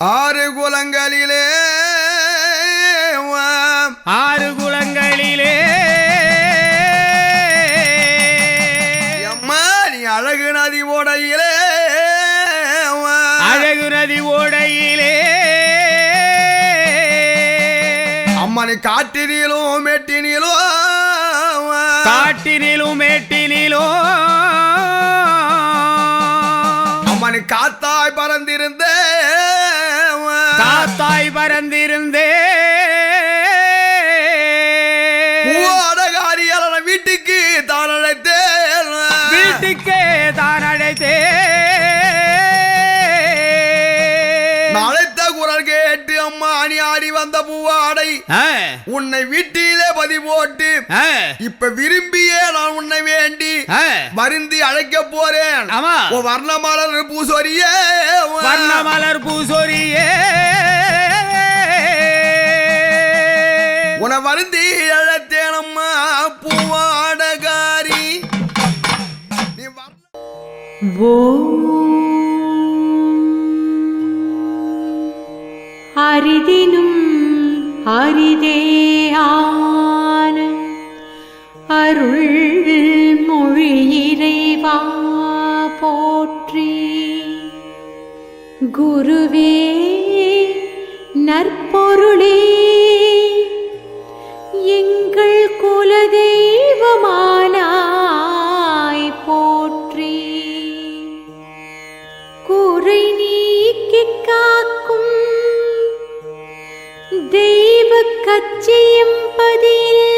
ஆறு குலங்களிலே ஆறு குளங்களிலே அம்மா நீ அழகு நதி ஓடையிலே அழகு நதி ஓடையிலே. அம்மா நீ காட்டினிலும் மெட்டினிலும் காட்டினிலும் மேட்டினிலும். அம்மா நீ காத்தாய் பறந்திருந்த காத்தாய் பறந்திருந்தே. வீட்டுக்கு தான் அழைத்தேன். வீட்டுக்கே தான் அழைத்தே நான் அழைத்த குரல் கேட்டு அம்மா நீ ஆடி வந்த பூவாடை. உன்னை வீட்டிலே பதி போட்டு. இப்ப விரும்பியே நான் உன்னை வேண்டி. வருந்தி அழைக்க போறேன். வர்ணமலர் பூசொரியே. வண்ணமலர் பூசொரியே. வருந்தி அழத்தேனம்மா பூவாடகாரி. அரிதினும் அரிதேயான அருள் மொழி இறைவா போற்றி. குருவே நற்பொருளே കച്ചിയും പതിയിൽ